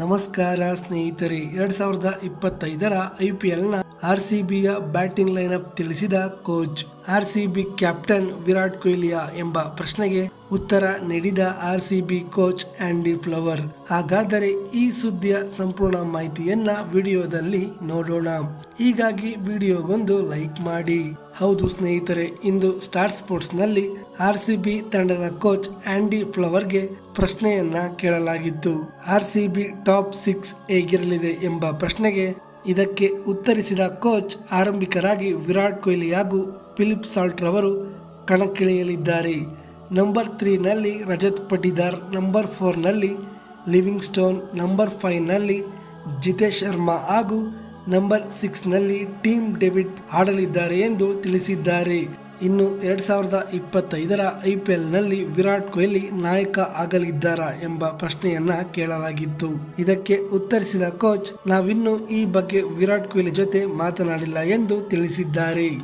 ನಮಸ್ಕಾರ ಸ್ನೇಹಿತರೆ. ಎರಡ್ ಸಾವಿರದ ಇಪ್ಪತ್ತೈದರ ಐ ಪಿ ಎಲ್ನ ಆರ್ ಸಿ ಬಿಯ ಬ್ಯಾಟಿಂಗ್ ಲೈನಪ್ ತಿಳಿಸಿದ coach, R C B captain Virat ಕೊಹ್ಲಿಯ ಎಂಬ ಪ್ರಶ್ನೆಗೆ ಉತ್ತರ ನೀಡಿದ R C B coach Andy Flower. ಹಾಗಾದರೆ ಈ ಸುದ್ದಿಯ ಸಂಪೂರ್ಣ ಮಾಹಿತಿಯನ್ನ ವಿಡಿಯೋದಲ್ಲಿ ನೋಡೋಣ. ಹೀಗಾಗಿ ವಿಡಿಯೋಗೊಂದು ಲೈಕ್ ಮಾಡಿ. ಹೌದು ಸ್ನೇಹಿತರೆ, ಇಂದು ಸ್ಟಾರ್ ಸ್ಪೋರ್ಟ್ಸ್ನಲ್ಲಿ ಆರ್ ಸಿ ಬಿ ತಂಡದ ಕೋಚ್ ಆಂಡಿ ಫ್ಲವರ್ಗೆ ಪ್ರಶ್ನೆಯನ್ನ ಕೇಳಲಾಗಿತ್ತು. R C B top six ಹೇಗಿರಲಿದೆ ಎಂಬ ಪ್ರಶ್ನೆಗೆ ಇದಕ್ಕೆ ಉತ್ತರಿಸಿದ ಕೋಚ್ ಆರಂಭಿಕರಾಗಿ ವಿರಾಟ್ ಕೊಹ್ಲಿ ಹಾಗೂ ಫಿಲಿಪ್ ಸಾಲ್ಟ್ ರವರು ಕಣಕ್ಕಿಳಿಯಲಿದ್ದಾರೆ. ನಂಬರ್ ತ್ರೀನಲ್ಲಿ ರಜತ್ ಪಟಿದಾರ್, ನಂಬರ್ ಫೋರ್ನಲ್ಲಿ ಲಿವಿಂಗ್ ಸ್ಟೋನ್ ನಂಬರ್ ಫೈವ್ನಲ್ಲಿ ಜಿತೇಶ್ ಶರ್ಮಾ ಹಾಗೂ ನಂಬರ್ ಸಿಕ್ಸ್ನಲ್ಲಿ ಟೀಮ್ ಡೆಬಿಟ್ ಆಡಲಿದ್ದಾರೆ ಎಂದು ತಿಳಿಸಿದ್ದಾರೆ. ಇನ್ನು ಎರಡು ಸಾವಿರದ ಇಪ್ಪತ್ತೈದರ ಐ ಪಿ ಎಲ್ನಲ್ಲಿ ವಿರಾಟ್ ಕೊಹ್ಲಿ ನಾಯಕ ಆಗಲಿದ್ದಾರಾ ಎಂಬ ಪ್ರಶ್ನೆಯನ್ನ ಕೇಳಲಾಗಿತ್ತು. ಇದಕ್ಕೆ ಉತ್ತರಿಸಿದ ಕೋಚ್, ನಾವಿನ್ನೂ ಈ ಬಗ್ಗೆ ವಿರಾಟ್ ಕೊಹ್ಲಿ ಜೊತೆ ಮಾತನಾಡಿಲ್ಲ ಎಂದು ತಿಳಿಸಿದ್ದಾರೆ.